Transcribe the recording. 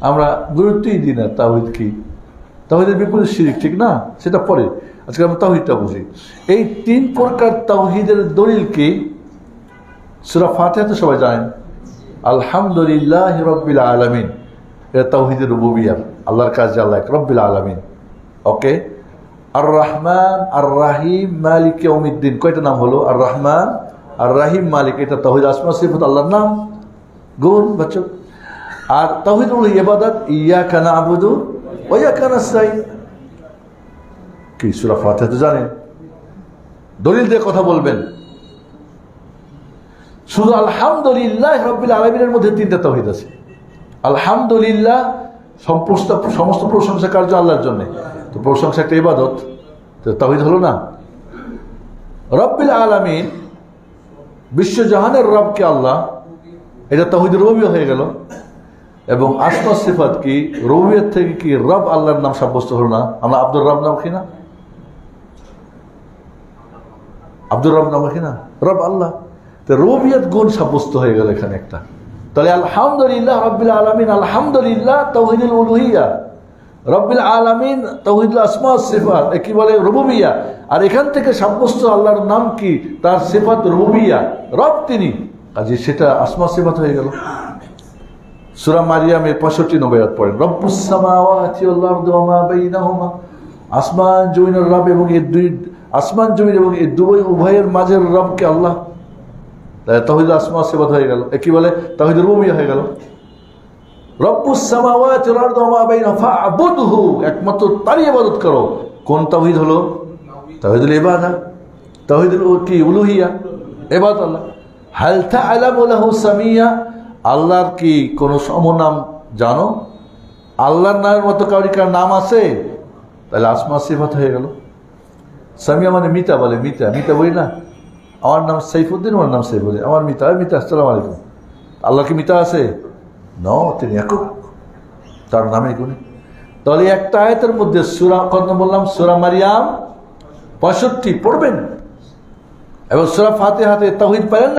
আমরা গুরুত্বই দিই না তাহিদ কি? তাহিদের বিপরীত শিরিক, ঠিক না? সেটা পরে। আজকে আমরা তাহিদটা বুঝি। এই তিন প্রকার তাহিদের দলিল কি? সুরা ফাতে তো সবাই জানেন? আলহামদুলিল্লাহ রব্বিল আলমিন। এটা তাহিদের রুবুবিয়ার আল্লাহর কাজে আল্লাহ রব্বিল আলমিন। ওকে? আর রহমান আর রাহিম মালিক অমিদ্দিন কয়টা নাম হলো? আর রহমান আর রাহিম মালিক। এটা তহিদ আসমা, সিফত, আল্লাহর নাম। গুণ, বাচ্চা। আর তহিদ হলো ইবাদত ইয়া কানা আবুদু ওয়া কানা সাই কি, সুরা ফাতিহা তো জানেন? দলিল দিয়ে কথা বলবেন। শুধু আলহামদুলিল্লাহ রব্বিল আলমিনের মধ্যে তিনটা তহিদ আছে। আলহামদুলিল্লাহ, সমস্ত সমস্ত প্রশংসা কার্য আল্লাহর জন্য। তো প্রশংসা একটা ইবাদত। তো তহিদ হলো না? রব্বিল আলমিন বিশ্বজাহানের রবকে আল্লাহ এটা তহিদ রবি হয়ে গেল। এবং আসমা সিফাত কি? রবিয়ত থেকে কি রব আল্লাহর নাম সাব্যস্ত হলো না? আমরা আব্দুর রব নাম কি না? আব্দুর রব নাম কি না? রব আল্লাহ। তো রবিয়ত গুণ সাব্যস্ত হয়ে গেল এখানে একটা। তাহলে আলহামদুলিল্লাহ রব্বিল আলমিন, আলহামদুলিল্লাহ তৌহিদুল উলুহিয়া। রব্বিল আলমিন তৌহিদুল আসমা সিফাত। কি বলে? রুবুবিয়া আর এখান থেকে সাব্যস্ত আল্লাহর নাম কি? তার সিফাত রুবুবিয়া রব তিনি। কাজে, সেটা আসমা সিফাত হয়ে গেল। সুরা মারিয়ামে পঁয়ষট্টি নব্বই পড়েন রব্বুসামাওয়াতি ওয়াল আরদু ওয়া মা বাইনাহুমা। আসমান, জমিনের রব এবং এই দুই, আসমান, জমিন এবং এই দুই উভয়ের মাঝের রবকে আল্লাহ। তাহিদ আসমা সেবাদ হয়ে গেল। এ কি বলে? তাহিদ রুবিয়া হয়ে গেল। একমাত্র তারই ইবাদত করো। কোন তাওহীদ হলো? তাওহীদুল ইবাদা। তাওহীদুল উ- কি? উলুহিয়া। ইবাদত আল্লাহ। হাল তা'লামু লাহু সামিয়া? আল্লাহর কি কোনো সমনাম জানো? আল্লাহর নামের মতো কাউরিকার নাম আছে? তাহলে আসমা সিফাত হয়ে গেল। সামিয়া মানে মিতা বলে, মিতা মিতা বলি না। আমার নাম সাইফুদ্দিন, আমার নাম সাইফুদ্দিন। আমার মিতা মিতা, আসসালামু আলাইকুম। আল্লাহ কি মিতা আছে? ন, তিনি একক। তার নামে গুণী। তাহলে একটা আয়তের মধ্যে সুরা, কত বললাম? সুরা মারিয়াম, পঁয়ষট্টি পড়বেন। এবং সুরা ফাতে হাতে তাহিদ পারেন